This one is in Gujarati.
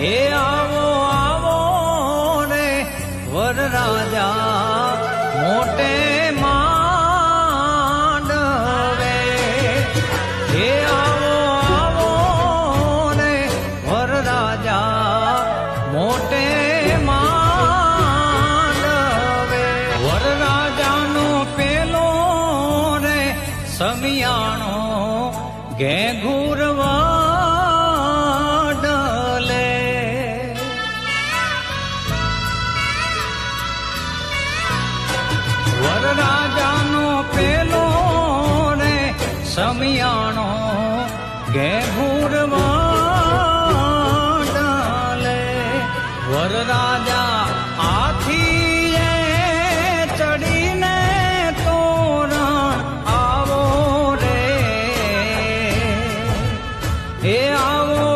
હે આવો આવો રે વરરાજા મોટે માંડવે હે આવો આવો રે વરરાજા મોટે માંડવે વરરાજાનો પેલો રે, સમિયાણો ડલે સમિયાણો ઘેભૂરવા ડાલે વરરાજા આથી ચડીને તોરણ આવો રે. એ આવો